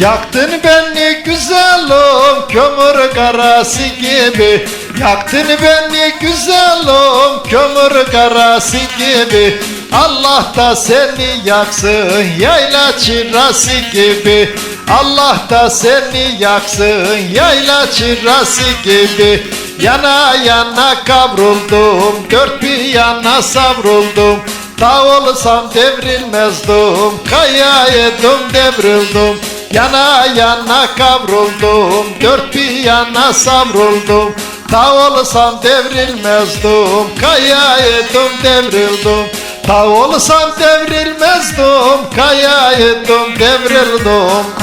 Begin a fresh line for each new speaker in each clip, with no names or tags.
Yaktın beni güzelim kömür karası gibi. Yaktın beni güzelim kömür karası gibi. Allah da seni yaksın yayla çırası gibi. Allah da seni yaksın yayla çırası gibi. Yana yana kavruldum dört bir yana savruldum. Dağ olsam devrilmezdim Kaya yedim devrildim Yana yana kavruldum Dört bir yana savruldum. Dağ olsam devrilmezdim Kaya yedim devrildim. Dağ olsam devrilmezdim Kaya yedim devrildim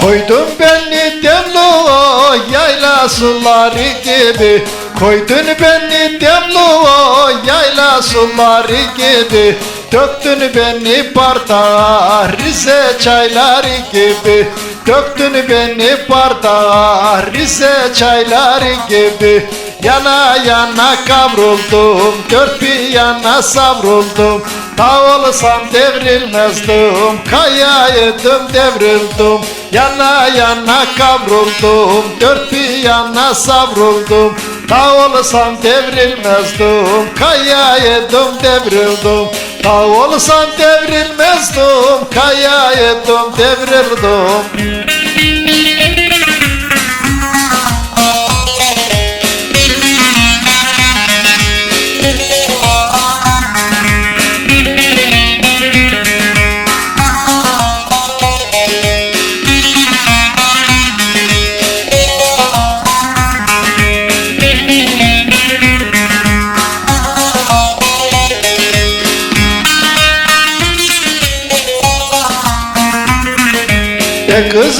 Koydun beni demluğa yayla suları gibi. Koydun beni demluğa yayla suları gibi. Döktün beni bardağa Rize çayları gibi. Döktün beni bardağa Rize çayları gibi Yana yana kavruldum Dört bir yana savruldum. Dağ olsam devrilmezdim Kaya yedim devrildim. Yana yana kavruldum Dört bir yana savruldum. Dağ olsam devrilmezdim Kaya yedim devrildim. Dağ olsam devrilmezdim Kaya yedim devrildim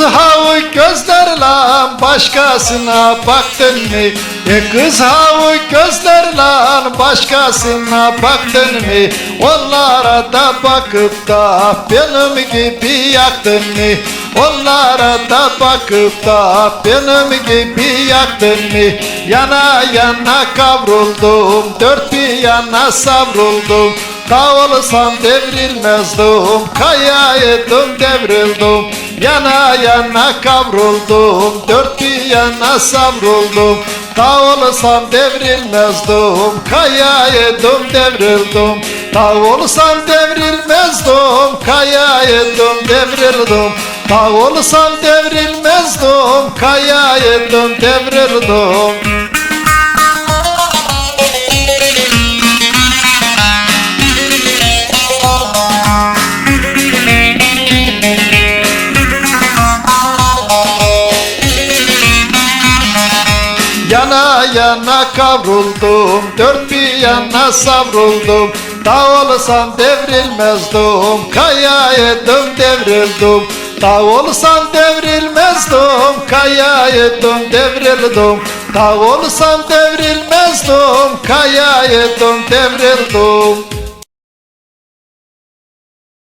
kız havu gözlerle başkasına baktın mı? E kız havu gözlerle başkasına baktın mı? Onlara da bakıp da benim gibi yaktın mı? Onlara da bakıp da benim gibi yaktın mı? Yana yana kavruldum, dört bir yana savruldum. Dağ olsam devrilmezdim, kaya yedim devrildim. Yana yana kavruldum, dört bir yana savruldum. Dağ olsam devrilmezdim, kaya yedim devrildim. Dağ olsam devrilmezdim, kaya yedim devrildim. Dağ olsam devrilmezdim, kaya yedim devrildim. Yana kavruldum Dört bir yana savruldum. Dağ olsam devrilmezdim Kaya yedim devrildim. Dağ olsam devrilmezdim Kaya yedim devrildim. Dağ olsam devrilmezdim Kaya yedim devrildim